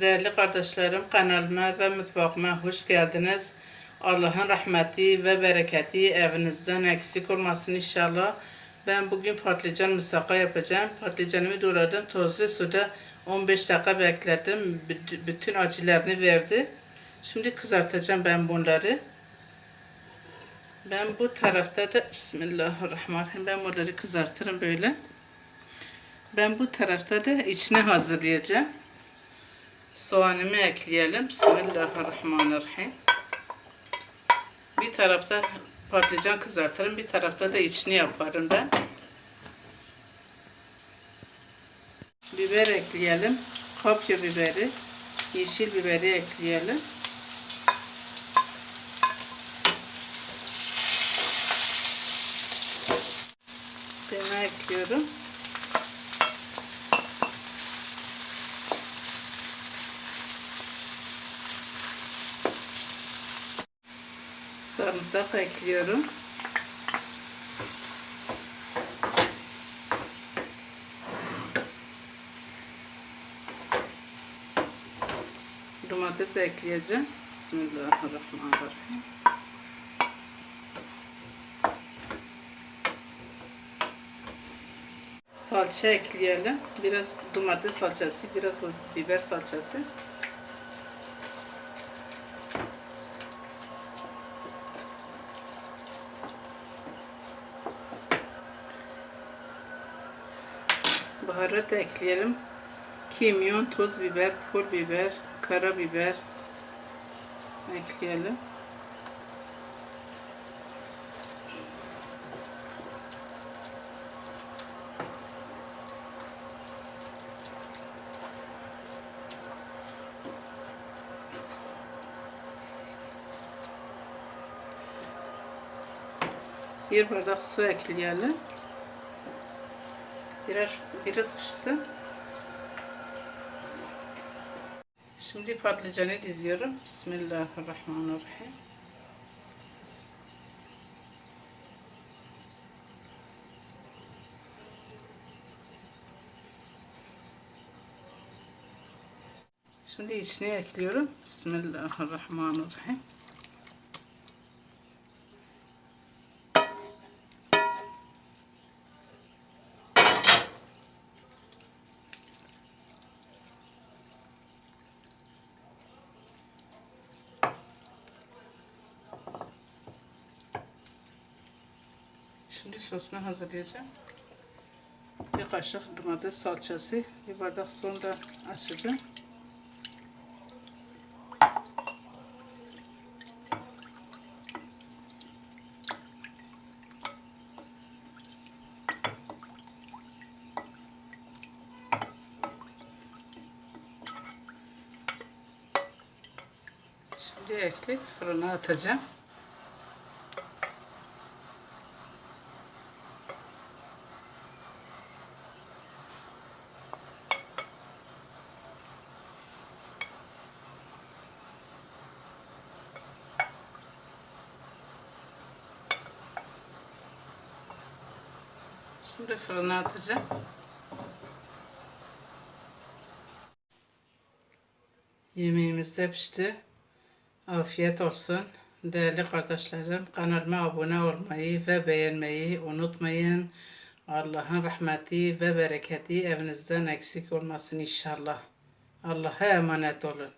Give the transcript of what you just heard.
Değerli kardeşlerim kanalıma ve mutfağıma hoş geldiniz. Allah'ın rahmeti ve bereketi evinizden eksik olmasın inşallah. Ben bugün patlıcan musaka yapacağım. Patlıcanımı doğradım. Tozlu suda 15 dakika bekledim. Büt- Bütün acılarını verdi. Şimdi kızartacağım ben bunları. Ben bu tarafta da Bismillahirrahmanirrahim. Ben bunları kızartırım böyle. Ben bu tarafta da içine hazırlayacağım. Soğanımı ekleyelim. Bismillahirrahmanirrahim. Bir tarafta patlıcan kızartırım. Bir tarafta da içini yaparım ben. Biber ekleyelim. Kapya biberi. Yeşil biberi ekleyelim. Kıyma ekliyorum. Sarımsak ekliyorum. Domates ekleyeceğim. Bismillahirrahmanirrahim. Salça ekleyelim. Biraz domates salçası, biraz biber salçası. Baharat ekleyelim. Kimyon, toz biber, pul biber, karabiber ekleyelim. Bir bardak su ekleyelim. Biraz, biraz pişsin. Şimdi patlıcanı diziyorum. Bismillahirrahmanirrahim. Şimdi içine ekliyorum. Bismillahirrahmanirrahim. Şimdi sosunu hazırlayacağım. Bir kaşık domates salçası, bir bardak da açacağım. Şimdi ekleyip fırına atacağım. Şimdi fırına atacağım. Yemeğimiz de pişti. Afiyet olsun. Değerli kardeşlerim kanalıma abone olmayı ve beğenmeyi unutmayın. Allah'ın rahmeti ve bereketi evinizden eksik olmasın inşallah. Allah'a emanet olun.